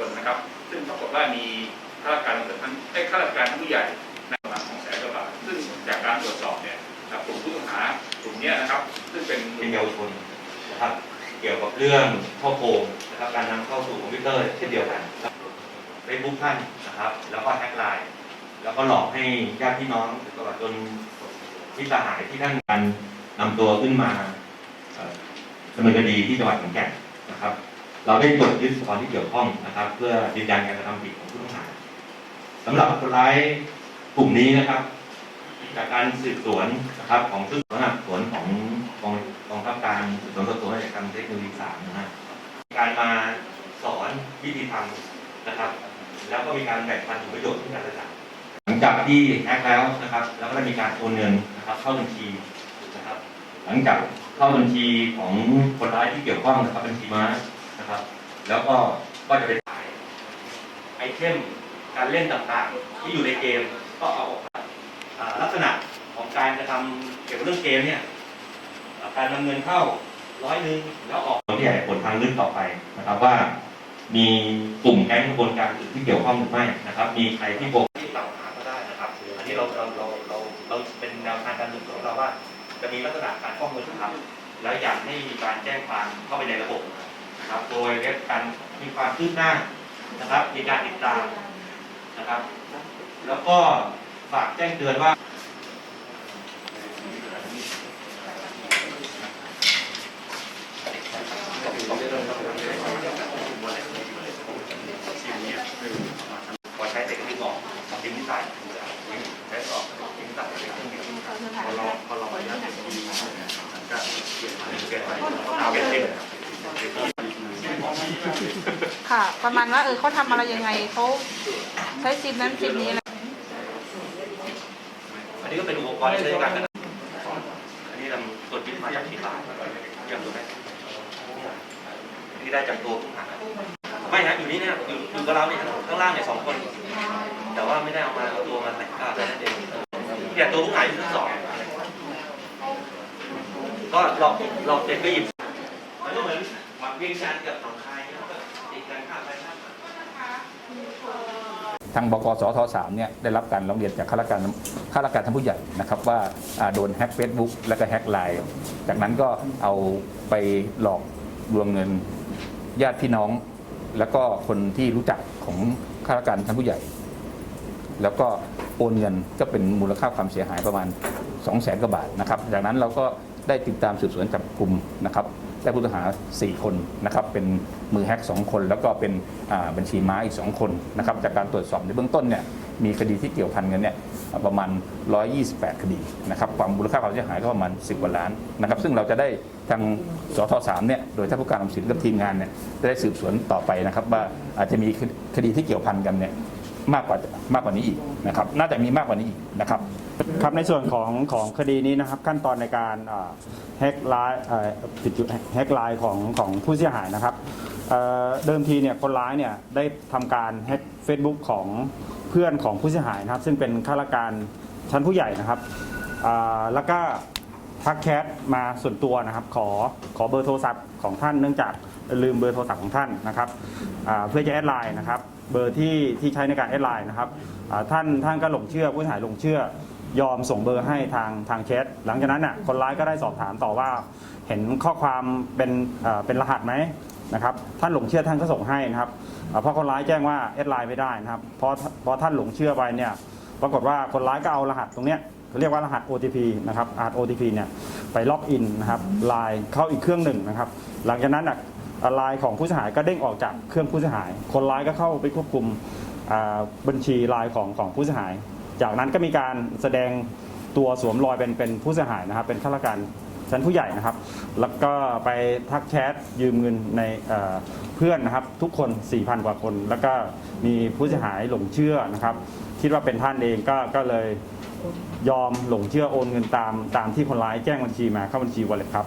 ว่ามีข้าราชการตำรวจทั้งไอ้ข้าราชการทั้งผู้ใหญ่ในประมาณสองแสนกว่าบาทซึ่งจากการตรวจสอบเนี่ยกลุ่มผู้ต้องหากลุ่มนี้นะครับ ซึ่งเป็นเป็นเยาวชนนะครับเกี่ยวกับเรื่องข้อโกงนะครับการนำเข้าสู่คอมพิวเตอร์เช่นเดียวกันเฟซบุ๊กท่านนะครับ แล้วก็แฮกไลน์แล้วก็หลอกให้ญาติพี่น้องหรือตลอดจนที่สหายที่ท่านการนำตัวขึ้นมาดำเนินคดีที่จังหวัดขอนแก่นนะครับ เราได้ตรวจยึดอุปกรณ์ที่เกี่ยวข้องนะครับ เพื่อยืนยันการกระทำผิดของผู้ต้องหาสำหรับคนร้ายกลุ่มนี้นะครับ จากการสืบสวนนะครับของชุดสวนสวนของกองกองทัพการสืบสวนสอบสวนอาชญากรรมเทคโนโลยีสามนะฮะการมาสอนวิธีทำนะครับ แล้วก็มีการแบ่งปันผลประโยชน์ที่กันและกันหลังจากที่แฮกแล้วนะครับ แล้วก็ได้มีการโอนเงินนะครับ เข้าบัญชีนะครับ หลังจากเข้าบัญชีของคนร้ายที่เกี่ยวข้องนะครับบัญชีม้า นะครับ แล้วก็ก็จะไปขายไอเทมการเล่นต่างๆ ที่อยู่ในเกมก็เอาออกมาลักษณะของการกระทำเกี่ยวกับเรื่องเกมเนี่ยการนำเงินเข้าร้อยหนึ่งแล้วออกขยายผลทางลึกต่อไปนะครับว่า มีกลุ่มแก๊งกระบวนการอื่นที่เกี่ยวข้องหรือไม่นะครับ มีใครที่โกงที่กล่าวหาก็ได้นะครับ อันนี้เราเราเราเราเราเป็นแนวทางการสืบสวนของเราว่า จะมีลักษณะการข้อมูลครับแล้วอยากให้มีการแจ้งความเข้าไปในระบบ นะครับโดยเว็บการมีความคืบหน้านะครับมีการติดตามนะครับ แล้วก็ฝากแจ้งเตือนว่าพอใช้เสร็จก็ดึงออกดึงที่ใส่ใช้ออกดึงที่ใส่ในเครื่องเดียวพอเราพอเราไปยัดเสร็จก็มีก็เปลี่ยนเปลี่ยนไปเอาเปลี่ยนเส้น ค่ะ ประมาณว่าเออเขาทำอะไรยังไงเขาใช้ซิมนั้นซิมนี้อะไรอันนี้ก็เป็นอุปกรณ์ที่ใช้ในการกระทำอันนี้เราตรวจยึดมาจากที่ร้านยังดูได้อันนี้ได้จากตัวผู้หาไม่ฮะอยู่นี่เนี่ยอยู่อยู่กับเราเนี่ยข้างล่างเนี่ยสองคน แต่ว่าไม่ได้เอามาเอาตัวมาแต่งภาแค่นั้นเองเนี่ยตัวผู้หาอยู่ทั้งสองก็หลอกหลอกเสร็จก็หยิบมันก็เหมือน มักเวียงจันทร์กับหนองคายเนี่ยก็ตีกันข้ามไปข้ามมา ทางบกสทสามเนี่ยได้รับการร้องเรียนจากข้าราชการข้าราชการท่านผู้ใหญ่นะครับว่าอ่าโดนแฮ็กเฟซบุ๊กแล้วก็แฮ็กไลน์จากนั้นก็เอาไปหลอกลวงเงินญาติพี่น้อง แล้วก็คนที่รู้จักของข้าราชการท่านผู้ใหญ่ แล้วก็โอนเงินก็เป็นมูลค่าความเสียหายประมาณ 2 0 0แสนกว่าบาทนะครับ จากนั้นเราก็ได้ติดตามสืบสวนจับกลุ่มนะครับ ได้ผู้ต้องหา 4 คนนะครับเป็นมือแฮก2 คน แล้วก็เป็นบัญชีม้าอีก 2 คนนะครับจากการตรวจสอบในเบื้องต้นเนี่ยมีคดีที่เกี่ยวพันกันเนี่ยประมาณ 128 คดีนะครับความมูลค่าความเสียหายก็ประมาณ 10กว่าล้านนะครับซึ่งเราจะได้ทางสท3เนี่ยโดยท่านผู้การอำสินกับทีมงานเนี่ยได้สืบสวนต่อไปนะครับว่าอาจจะมีคดีที่เกี่ยวพันกันเนี่ย มากกว่ามากกว่านี้อีกนะครับ น่าจะมีมากกว่านี้อีกนะครับครับในส่วนของของคดีนี้นะครับขั้นตอนในการแฮกไลน์ผิดจุดแฮกไลน์ของของผู้เสียหายนะครับเเดิมทีเนี่ยคนร้ายเนี่ยได้ทำการแฮก Facebook ของเพื่อนของผู้เสียหายนะครับ ซึ่งเป็นข้าราชการชั้นผู้ใหญ่นะครับแล้วก็ทักแชทมาส่วนตัวนะครับ ขอขอเบอร์โทรศัพท์ของท่านเนื่องจากลืมเบอร์โทรศัพท์ของท่านนะครับเพื่อจะแอดไลน์นะครับ เบอร์ที่ที่ใช้ในการแอดไลน์นะครับท่านท่านก็หลงเชื่อผู้เสียหายหลงเชื่อยอมส่งเบอร์ให้ทางทางแชทหลังจากนั้นน่ะคนร้ายก็ได้สอบถามต่อว่าเห็นข้อความเป็นเป็นรหัสไหมนะครับท่านหลงเชื่อท่านก็ส่งให้นะครับเอ่อเพราะคนร้ายแจ้งว่าแอดไลน์ไม่ได้นะครับพราะเพราะท่านหลงเชื่อไปเนี่ยปรากฏว่าคนร้ายก็เอารหัสตรงเนี้ยเขาเรียกว่ารหัส OTP นะครับรหัส OTP เนี่ยไปล็อกอินนะครับไลน์เข้าอีกเครื่องหนึ่งนะครับ หลังจากนั้นน่ะ ไลน์ของผู้เสียหายก็เด้งออกจากเครื่องผู้เสียหาย คนร้ายก็เข้าไปควบคุมบัญชีไลน์ของของผู้เสียหาย จากนั้นก็มีการแสดงตัวสวมรอยเป็นเป็นผู้เสียหายนะครับ เป็นข้าราชการชั้นผู้ใหญ่นะครับ แล้วก็ไปทักแชทยืมเงินในเอ่อเพื่อนนะครับ ทุกคน 4,000 กว่าคน แล้วก็มีผู้เสียหายหลงเชื่อนะครับ คิดว่าเป็นท่านเองก็ก็เลยยอมหลงเชื่อโอนเงินตามตามที่คนร้ายแจ้งบัญชีมาเข้าบัญชีวอลเล็ตครับ